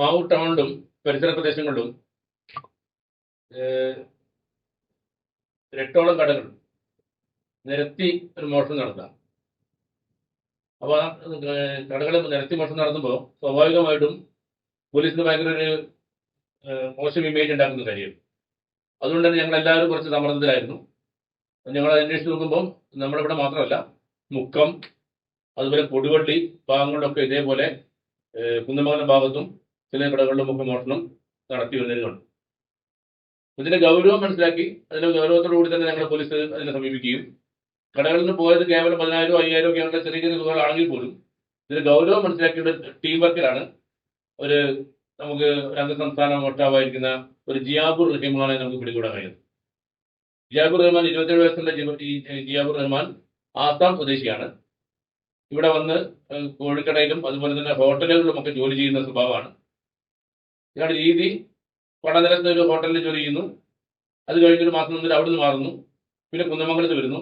മാവൂർ ടൗണിലും പരിസര പ്രദേശങ്ങളിലും രട്ടോളം കടകൾ നിരത്തി ഒരു മോഷണം നടത്താം. അപ്പോൾ കടകൾ നിരത്തി മോഷണം നടത്തുമ്പോൾ സ്വാഭാവികമായിട്ടും പോലീസിന് ഭയങ്കര ഒരു മോശം ഇമേജ് ഉണ്ടാക്കുന്ന കാര്യം. അതുകൊണ്ട് തന്നെ ഞങ്ങൾ എല്ലാവരും കുറച്ച് സമ്മർദ്ദത്തിലായിരുന്നു. ഞങ്ങൾ അന്വേഷിച്ച് നോക്കുമ്പോൾ നമ്മളിവിടെ മാത്രമല്ല മുക്കം അതുപോലെ കൊടുവള്ളി ഭാഗങ്ങളിലൊക്കെ ഇതേപോലെ കുന്നമംഗലം ഭാഗത്തും ചില മുഖം മോഷണം നടത്തി വരുന്നതിനുണ്ട് ഇതിന്റെ ഗൗരവം മനസ്സിലാക്കി അതിന്റെ ഗൗരവത്തോടു കൂടി തന്നെ ഞങ്ങൾ പോലീസ് അതിനെ സമീപിക്കുകയും കടകളിൽ നിന്ന് പോയത് കേവലം പതിനായിരം അയ്യായിരം ഒക്കെ ആണെങ്കിൽ ചെറിയ ചെറിയ തുകകളാണെങ്കിൽ പോലും ഇതിന്റെ ഗൗരവം മനസ്സിലാക്കിയുള്ള ടീം വർക്കിലാണ് ഒരു നമുക്ക് രണ്ട് സംസ്ഥാന മോട്ടാവായിരിക്കുന്ന ഒരു ജിയാബുർ റഹീമാണ് നമുക്ക് പിടികൂടാൻ കഴിയുന്നത്. ജിയാബുർ റഹ്മാൻ ഇരുപത്തേഴ് വയസ്സുള്ള ജിയാബുർ റഹ്മാൻ ആസാം സ്വദേശിയാണ്. ഇവിടെ വന്ന് കോഴിക്കടയിലും അതുപോലെ തന്നെ ഹോട്ടലുകളിലും ഒക്കെ ജോലി ചെയ്യുന്ന സ്വഭാവമാണ്. ഇയാളുടെ രീതി പടനിലത്ത് ഒരു ഹോട്ടലിൽ ജോലി ചെയ്യുന്നു അത് കഴിഞ്ഞൊരു മാസം നിന്നിട്ട് അവിടെ നിന്ന് മാറുന്നു. പിന്നെ കുന്നമംഗലത്ത് വരുന്നു.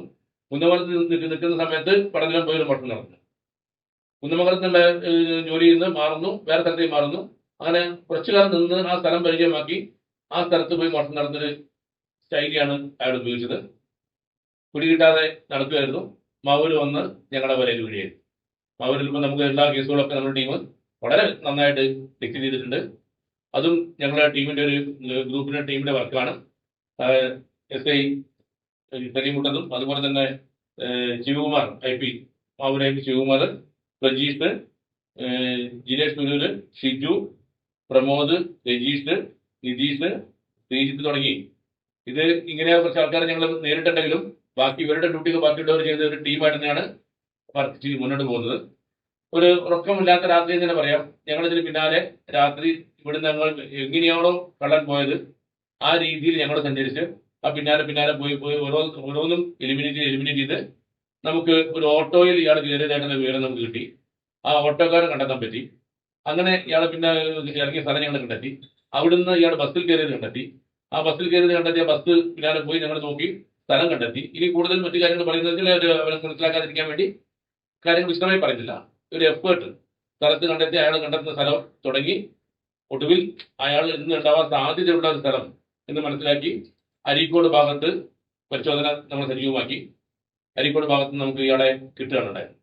കുന്നമംഗലത്ത് നിൽക്കുന്ന സമയത്ത് പടനിലം പോയി ഒരു മോഷണം നടന്നു. കുന്നമംഗലത്ത് ജോലി ചെയ്യുന്നു മാറുന്നു വേറെ സ്ഥലത്തേക്ക് മാറുന്നു. അങ്ങനെ കുറച്ചു കാലം നിന്ന് ആ സ്ഥലം പരിചയമാക്കി ആ സ്ഥലത്ത് പോയി മോഷണം നടന്നൊരു ശൈലിയാണ് അയാൾ ഉപയോഗിച്ചത്. പിടികിട്ടാതെ നടക്കുമായിരുന്നു. മാവൂര് വന്ന് ഞങ്ങളുടെ വരയിൽ വീഴുകയായിരുന്നു. മാവൂരിൽ നമുക്ക് എല്ലാ കേസുകളൊക്കെ നമ്മുടെ ടീം വളരെ നന്നായിട്ട് ഡിക്റ്റ് ചെയ്തിട്ടുണ്ട്. അതും ഞങ്ങളുടെ ടീമിന്റെ ഒരു ഗ്രൂപ്പിന്റെ ടീമിന്റെ വർക്കാണ്. എസ് ഐ തെളിമുട്ടതും അതുപോലെ തന്നെ Sivakumar I P Mavoor I P Sivakumar Prajeesh Jinesh Sunoor Shiju Pramod Rajeesh Nitheesh Sreejith തുടങ്ങി. ഇത് ഇങ്ങനെ കുറച്ച് ആൾക്കാരെ ഞങ്ങൾ നേരിട്ടുണ്ടെങ്കിലും ബാക്കി ഇവരുടെ ഡ്യൂട്ടിക്ക് ബാക്കിയുള്ളവർ ചെയ്ത ഒരു ടീമായിട്ട് തന്നെയാണ് വർക്ക് ചെയ്ത് മുന്നോട്ട് പോകുന്നത്. ഒരു ഉറക്കമില്ലാത്ത രാത്രി എന്ന് തന്നെ പറയാം. ഞങ്ങളിതിന് പിന്നാലെ രാത്രി ഇവിടുന്ന് ഞങ്ങൾ എങ്ങനെയാണോ കള്ളൻ പോയത് ആ രീതിയിൽ ഞങ്ങൾ സഞ്ചരിച്ച് ആ പിന്നാലെ പിന്നാലെ പോയി പോയി ഓരോ ഓരോന്നും എലിമിനേറ്റ് ചെയ്ത് എലിമിനേറ്റ് ചെയ്ത് നമുക്ക് ഒരു ഓട്ടോയിൽ ഇയാൾ കയറിയതായിട്ടുള്ള വിവരം നമുക്ക് കിട്ടി. ആ ഓട്ടോക്കാരൻ കണ്ടെത്താൻ പറ്റി. അങ്ങനെ ഇയാളെ പിന്നെ ഇറങ്ങിയ സ്ഥലം ഞങ്ങൾ കണ്ടെത്തി. അവിടുന്ന് ഇയാൾ ബസ്സിൽ കയറിയത് കണ്ടെത്തി. ആ ബസ്സിൽ കയറിയത് കണ്ടെത്തി ആ ബസ് പിന്നാലെ പോയി ഞങ്ങൾ നോക്കി സ്ഥലം കണ്ടെത്തി. ഇനി കൂടുതൽ മറ്റു കാര്യങ്ങൾ പറയുന്നതിൽ അവരെ മനസ്സിലാക്കാതിരിക്കാൻ വേണ്ടി കാര്യങ്ങൾ വിശദമായി പറയുന്നില്ല. ഒരു എഫേർട്ട് സ്ഥലത്ത് കണ്ടെത്തി അയാൾ കണ്ടെത്തുന്ന സ്ഥലം തുടങ്ങി. ഒടുവിൽ അയാൾ ഇന്ന് ഉണ്ടാവാൻ സാധ്യതയുള്ള ഒരു സ്ഥലം എന്ന് മനസ്സിലാക്കി അരീക്കോട് ഭാഗത്ത് പരിശോധന നമ്മൾ സജീവമാക്കി. അരീക്കോട് ഭാഗത്ത് നമുക്ക് ഇയാളെ കിട്ടുകയാണ് ഉണ്ടായത്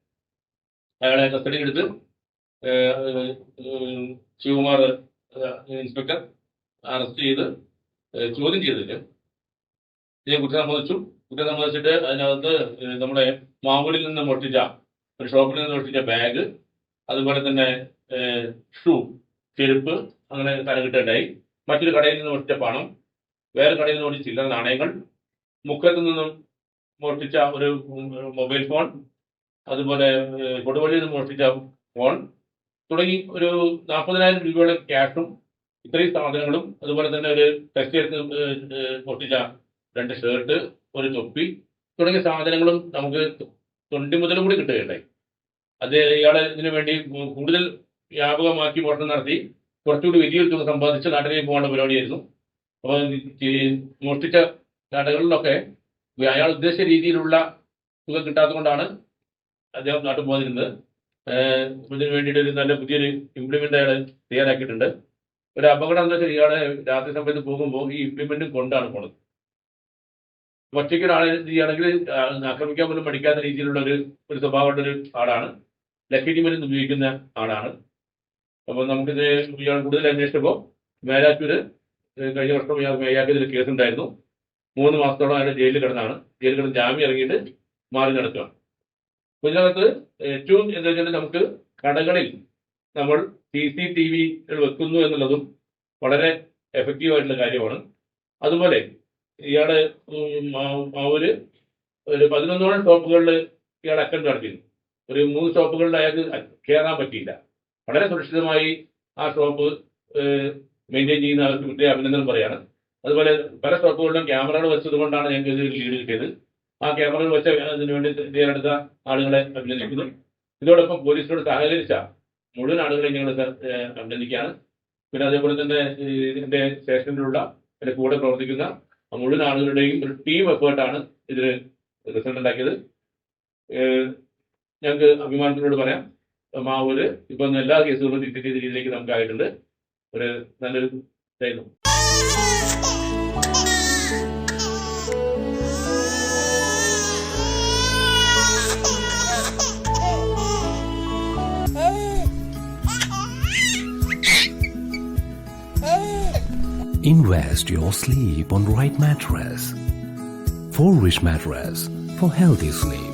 അയാളെ കസ്റ്റഡിയിലെടുത്ത് എടുത്ത് ശിവകുമാർ ഇൻസ്പെക്ടർ അറസ്റ്റ് ചെയ്ത് ചോദ്യം ചെയ്തിട്ട് ഇതിനെ കുറ്റം സമ്മതിച്ചു. കുറ്റം സമ്മതിച്ചിട്ട് അതിനകത്ത് നമ്മുടെ മാവൂരിൽ നിന്ന് മോഷ്ടിച്ച ഒരു ഷോപ്പിൽ നിന്ന് മോഷ്ടിച്ച ബാഗ് അതുപോലെ തന്നെ ഷൂ ചെരുപ്പ് അങ്ങനെ സ്ഥലം കിട്ടുകയുണ്ടായി മറ്റൊരു കടയിൽ നിന്ന് ഒറ്റ പണം വേറെ കടയിൽ നിന്ന് ഓടിച്ചില്ല നാണയങ്ങൾ മുക്കത്ത് നിന്നും മോഷ്ടിച്ച ഒരു മൊബൈൽ ഫോൺ അതുപോലെ കൊടുവള്ളിയിൽ നിന്ന് മോഷ്ടിച്ച ഫോൺ തുടങ്ങി ഒരു നാൽപ്പതിനായിരം രൂപയുടെ ക്യാഷും ഇത്രയും സാധനങ്ങളും അതുപോലെ തന്നെ ഒരു ടെക്സ്റ്റൈൽ മോഷ്ടിച്ച രണ്ട് ഷർട്ട് ഒരു തൊപ്പി തുടങ്ങിയ സാധനങ്ങളും നമുക്ക് തൊണ്ടി മുതൽ കൂടി കിട്ടുകയുണ്ടായി. അത് ഇയാളെ ഇതിനു വേണ്ടി കൂടുതൽ വ്യാപകമാക്കി മോഷണം നടത്തി. കുറച്ചുകൂടി വലിയൊരു തുക സമ്പാദിച്ച് നാട്ടിലേക്ക് പോകേണ്ട പരിപാടിയായിരുന്നു. അപ്പോൾ മോഷ്ടിച്ച കടകളിലൊക്കെ അയാൾ ഉദ്ദേശിച്ച രീതിയിലുള്ള തുക കിട്ടാത്തതുകൊണ്ടാണ് അദ്ദേഹം നാട്ടിൽ പോകാതിരുന്നത്. ഇതിനു വേണ്ടിയിട്ട് ഒരു നല്ല പുതിയൊരു ഇംപ്ലിമെന്റ് അയാൾ തയ്യാറാക്കിയിട്ടുണ്ട്. ഒരു അപകടം എന്താ വെച്ചാൽ ഇയാളെ രാത്രി സമയത്ത് പോകുമ്പോൾ ഈ ഇംപ്ലിമെന്റും കൊണ്ടാണ് പോണത്. ഒറ്റയ്ക്ക് ഒരാളെ ആക്രമിക്കാൻ പോലും പഠിക്കാത്ത രീതിയിലുള്ള ഒരു ഒരു സ്വഭാവമുള്ള ഒരു ആളാണ്. ലക്കി ഉപയോഗിക്കുന്ന ആളാണ്. അപ്പോൾ നമുക്കിത് ഇയാൾ കൂടുതൽ അന്വേഷിച്ചപ്പോൾ മേലാറ്റൂര് കഴിഞ്ഞ വർഷം ഇയാൾ കേസ് ഉണ്ടായിരുന്നു മൂന്ന് മാസത്തോളം അയാൾ ജയിലിൽ കിടന്നാണ്. ജയിലിൽ കിടന്ന് ജാമ്യം ഇറങ്ങിയിട്ട് മാറി നടക്കുകയാണ് അപ്പോൾ ഇതിനകത്ത് ഏറ്റവും എന്താ വെച്ചാൽ നമുക്ക് കടകളിൽ നമ്മൾ സി സി ടി വികൾ വെക്കുന്നു എന്നുള്ളതും വളരെ എഫക്റ്റീവ് ആയിട്ടുള്ള കാര്യമാണ്. അതുപോലെ ഇയാൾ മാവൂര് ഒരു പതിനൊന്നോളം ഷോപ്പുകളിൽ ഇയാൾ അക്കൗണ്ട് നടത്തിയിരുന്നു. ഒരു മൂന്ന് ഷോപ്പുകളിൽ അയാൾക്ക് കയറാൻ പറ്റിയില്ല. വളരെ സുരക്ഷിതമായി ആ ഷോപ്പ് മെയിന്റെയിൻ ചെയ്യുന്ന ആൾക്ക് പ്രത്യേക അഭിനന്ദനം പറയാണ്. അതുപോലെ പല ഷോപ്പുകളിലും ക്യാമറകൾ വെച്ചത് കൊണ്ടാണ് ഞങ്ങൾക്ക് ഇതിൽ ലീഡ് കിട്ടിയത്. ആ ക്യാമറകൾ വെച്ച അതിനു വേണ്ടി തയ്യാറെടുത്ത ആളുകളെ അഭിനന്ദിക്കുന്നു. ഇതോടൊപ്പം പോലീസിനോട് സഹകരിച്ച മുഴുവൻ ആളുകളെ ഞങ്ങൾ അഭിനന്ദിക്കുകയാണ്. പിന്നെ അതേപോലെ തന്നെ ഇതിന്റെ സ്റ്റേഷനിലുള്ള എന്റെ കൂടെ പ്രവർത്തിക്കുന്ന മുഴുവൻ ആളുകളുടെയും ഒരു ടീം എഫേർട്ടാണ് ഇതിന് റിസൾട്ട് ഉണ്ടാക്കിയത്. ഞങ്ങൾക്ക് അഭിമാനത്തിനോട് പറയാം. മാവൂര് ഇപ്പം എല്ലാ കേസുകളും ഡിറ്റക്ട് ചെയ്ത രീതിയിലേക്ക് നമുക്ക് ആയിട്ടുണ്ട് ഒരു നല്ലൊരു ഇതായിരുന്നു Invest your sleep on right mattress. For rich mattress for healthy sleep.